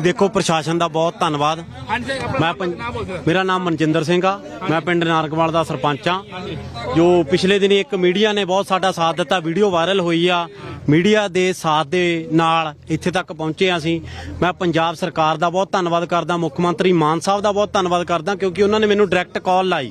ਦੇਖੋ ਪ੍ਰਸ਼ਾਸਨ ਦਾ ਬਹੁਤ ਧੰਨਵਾਦ। ਮੈਂ ਪੰ- ਨਾਮ ਬੋਲ ਸਰ ਮੇਰਾ ਨਾਮ ਮਨਜਿੰਦਰ ਸਿੰਘ ਆ। ਮੈਂ ਪਿੰਡ ਨਾਰਕਵਾਲ ਦਾ ਸਰਪੰਚ ਆ। ਜੋ ਪਿਛਲੇ ਦਿਨੀ ਇੱਕ ਮੀਡੀਆ ਨੇ ਬਹੁਤ ਸਾਡਾ ਸਾਥ ਦਿੱਤਾ ਵੀਡੀਓ ਵਾਇਰਲ ਹੋਈ ਆ। ਮੀਡੀਆ ਦੇ ਸਾਥ ਦੇ ਨਾਲ ਇੱਥੇ ਤੱਕ ਪਹੁੰਚੇ ਹਾਂ ਅਸੀਂ। ਮੈਂ ਪੰਜਾਬ ਸਰਕਾਰ ਦਾ ਬਹੁਤ ਧੰਨਵਾਦ ਕਰਦਾ ਮੁੱਖ ਮੰਤਰੀ ਮਾਨ ਸਾਹਿਬ ਦਾ ਬਹੁਤ ਧੰਨਵਾਦ ਕਰਦਾ ਕਿਉਂਕਿ ਉਹਨਾਂ ਨੇ ਮੈਨੂੰ ਡਾਇਰੈਕਟ ਕਾਲ ਲਾਈ।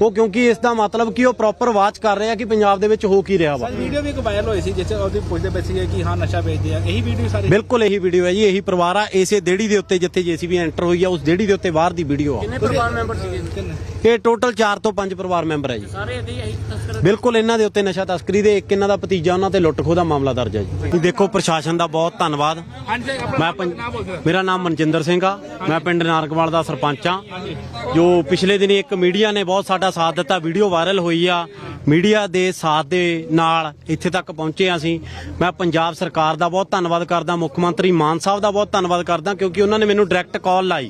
ਉਹ ਕਿਉਂਕਿ ਇਸ ਦਾ ਮਤਲਬ ਕਿ ਉਹ ਪ੍ਰੋਪਰ ਵਾਚ ਕਰ ਰਿਹਾ ਕਿ ਪੰਜਾਬ ਦੇ ਵਿੱਚ ਹੋ ਕੀ ਰਿਹਾ ਵਾ। ਵੀਡੀਓ ਵੀ ਇੱਕ ਵਾਇਰਲ ਹੋਈ ਸੀ 'ਚ ਉਹਦੀ ਪੁੱਛਦੇ ਪਏ ਸੀਗੇ ਕਿ ਹਾਂ ਨਸ਼ਾ ਵੇਚਦੇ ਆ। ਇਹੀ ਵੀਡੀਓ ਸਾਰੀ? ਬਿਲਕੁਲ ਇਹੀ ਵੀਡੀਓ ਹੈ ਜੀ ਇਹੀ ਪਰਿਵਾਰ ਆ ਇਸੇ ਦੇੜੀ ਦੇ ਉੱਤੇ ਜਿੱਥੇ ਜੀਸੀਬੀ ਐਂਟਰ ਹੋਈ ਆ ਉਸ ਦੇੜੀ ਦੇ ਉੱਤੇ ਬਾਹਰ ਦੀ ਵੀਡੀਓ ਆ। ਕਿੰਨੇ ਪਰਿਵਾਰ ਮੈਂਬਰ ਸੀਗੇ? ਇਹ ਟੋਟਲ 4 ਤੋਂ 5 ਪਰਿਵਾਰ ਮੈਂਬਰ ਹੈ ਜੀ। ਸਾਰੇ ਇਹਦੇ ਇਹੀ ਤਸਕਰ ਬਿਲਕੁਲ ਇਹਨਾਂ ਦੇ ਉੱਤੇ ਨਸ਼ਾ ਤਸਕਰੀ ਦੇ ਇੱਕ ਇਹਨਾਂ ਦਾ ਭਤੀਜਾ ਉਹਨਾਂ ਤੇ ਲੁੱਟ ਖੋਹ ਦਾ ਮਾਮਲਾ ਦਰਜ ਹੈ ਜੀ। ਦੇਖੋ ਪ੍ਰਸ਼ਾਸਨ ਦਾ ਬਹੁਤ ਧੰਨਵਾਦ। ਮੈਂ ਮੇਰਾ ਨਾਮ ਮਨਜਿੰਦਰ ਸਿੰਘ ਆ। ਮੈਂ ਪਿੰਡ ਨਾਰਕਵਾਲ ਦਾ ਸਰਪੰਚ ਆ। ਜੋ ਪਿਛਲੇ ਦਿਨੀ ਇੱਕ ਮੀਡੀਆ ਨੇ ਬਹੁਤ ਸਾਡਾ ਸਾਥ ਦਿੱਤਾ, ਵੀਡੀਓ ਵਾਇਰਲ ਹੋਈ ਆ। ਮੀਡੀਆ ਦੇ ਸਾਥ ਦੇ ਨਾਲ ਇੱਥੇ ਤੱਕ ਪਹੁੰਚੇ ਹਾਂ ਅਸੀਂ। ਮੈਂ ਪੰਜਾਬ ਸਰਕਾਰ ਦਾ ਬਹੁਤ ਧੰਨਵਾਦ ਕਰਦਾ, ਮੁੱਖ ਮੰਤਰੀ ਮਾਨ ਸਾਹਿਬ ਦਾ ਬਹੁਤ ਧੰਨਵਾਦ ਕਰਦਾ, ਕਿਉਂਕਿ ਉਹਨਾਂ ਨੇ ਮੈਨੂੰ ਡਾਇਰੈਕਟ ਕਾਲ ਲਾਈ।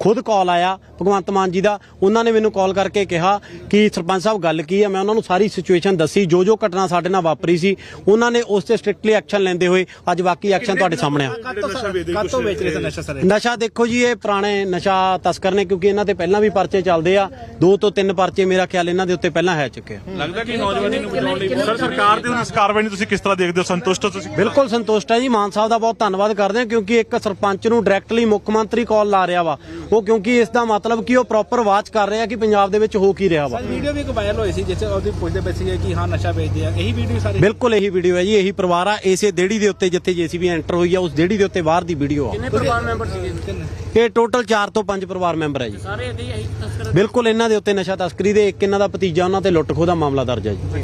ਖੁਦ ਕਾਲ ਆਇਆ ਭਗਵੰਤ ਮਾਨ ਜੀ ਦਾ। ਉਹਨਾਂ ਨੇ ਮੈਨੂੰ ਕਾਲ ਕਰਕੇ ਕਿਹਾ ਕਿ ਸਰਪੰਚ ਸਾਹਿਬ ਗੱਲ ਕੀ ਹੈ? ਮੈਂ ਉਹਨਾਂ ਨੂੰ ਸਾਰੀ ਸਿਚੁਏਸ਼ਨ ਦੱਸੀ ਜੋ ਜੋ ਘਟਨਾ ਸਾਡੇ ਨਾਲ ਵਾਪਰੀ ਸੀ ਉਹਨਾਂ ਨੇ ਉਸ ਤੇ ਸਟ੍ਰਿਕਟਲੀ ਐਕਸ਼ਨ ਲੈਂਦੇ ਹੋਏ ਅੱਜ ਬਾਕੀ ਐਕਸ਼ਨ ਤੁਹਾਡੇ ਸਾਹਮਣੇ ਆ। ਕਾਤੋਂ ਵੇਚ ਰਹੇ ਸਰ ਨਸ਼ਾ ਸਰ? ਨਸ਼ਾ ਦੇਖੋ ਜੀ ਇਹ ਪੁਰਾਣੇ ਨਸ਼ਾ ਤਸਕਰ ਨੇ ਕਿਉਂਕਿ ਇਹਨਾਂ ਤੇ ਪਹਿਲਾਂ ਵੀ ਪਰਚੇ ਚੱਲਦੇ ਆ। ਦੋ ਤੋਂ ਤਿੰਨ ਪਰਚੇ ਮੇਰਾ ਖਿਆਲ ਇਹਨਾਂ ਦੇ ਉੱਤੇ ਪਹਿਲਾਂ ਹੈ ਚੁੱਕੇ ਆ। ਲੱਗਦਾ ਕਿ ਨੌਜਵਾਨੀ ਨੂੰ ਬਚਾਉਣ ਲਈ ਸਰ ਸਰਕਾਰ ਦੀ ਇਸ ਕਾਰਵਾਈ ਨੂੰ ਤੁਸੀਂ ਕਿਸ ਤਰ੍ਹਾਂ ਦੇਖਦੇ ਹੋ? ਸੰਤੁਸ਼ਟ ਹੋ ਤੁਸੀਂ? ਬਿਲਕੁਲ ਸੰਤੁਸ਼ਟ ਹੈ ਜੀ ਮਾਨ ਸਾਹਿਬ ਦਾ ਬਹੁਤ ਧੰਨਵਾਦ ਕਰਦੇ ਹਾਂ ਕਿਉਂਕਿ ਇੱਕ ਸਰਪੰਚ ਨੂੰ ਡਾਇਰੈਕਟਲੀ ਮੁੱਖ ਮੰਤਰੀ ਕਾਲ ਲਾ ਰਿਹਾ ਵਾ। ਉਹ ਕਿਉਂਕਿ ਇਸ ਦਾ ਮਤਲਬ ਕਿ ਉਹ ਪ੍ਰੋਪਰ ਵਾਚ ਕਰ ਰਿਹਾ ਕਿ ਪੰਜਾਬ ਦੇ ਵਿੱਚ ਹੋ ਕੀ ਰਿਹਾ ਵਾ। ਵੀਡੀਓ ਵੀ ਇੱਕ ਵਾਇਰਲ ਹੋਈ ਸੀ ਜਿਸ ਉਹਦੀ ਪੁੱਛਦੇ ਪਏ ਸੀਗੇ ਕਿ ਹਾਂ ਨਸ਼ਾ ਵੇਚਦੇ ਆ। ਇਹੀ ਵੀਡੀਓ ਸਾਰੀ? ਬਿਲਕੁਲ ਇਹੀ ਵੀਡੀਓ ਹੈ ਜੀ ਇਹੀ ਪਰਿਵਾਰ ਆ। ਇਸੇ ਦੇੜੀ ਦੇ ਉੱਤੇ ਜਿੱਥੇ ਜੀਸੀਬੀ ਐਂਟਰ ਹੋਈ ਆ ਉਸ ਦੇੜੀ ਦੇ ਉੱਤੇ ਬਾਹਰ ਦੀ ਵੀਡੀਓ ਆ। ਕਿੰਨੇ ਪਰਿਵਾਰ ਮੈਂਬਰ ਸੀਗੇ? ਇਹ ਟੋਟਲ 4 ਤੋਂ 5 ਪਰਿਵਾਰ ਮੈਂਬਰ ਹੈ ਜੀ। ਸਾਰੇ ਇਹਦੇ ਇਹੀ ਤਸਕਰ ਬਿਲਕੁਲ ਇਹਨਾਂ ਦੇ ਉੱਤੇ ਨਸ਼ਾ ਤਸਕਰੀ ਦੇ ਇੱਕ ਇਹਨਾਂ ਦਾ ਭਤੀਜਾ ਉਹਨਾਂ ਤੇ ਲੁੱਟ ਖੋਹ ਦਾ ਮਾਮਲਾ ਦਰਜ ਹੈ ਜੀ।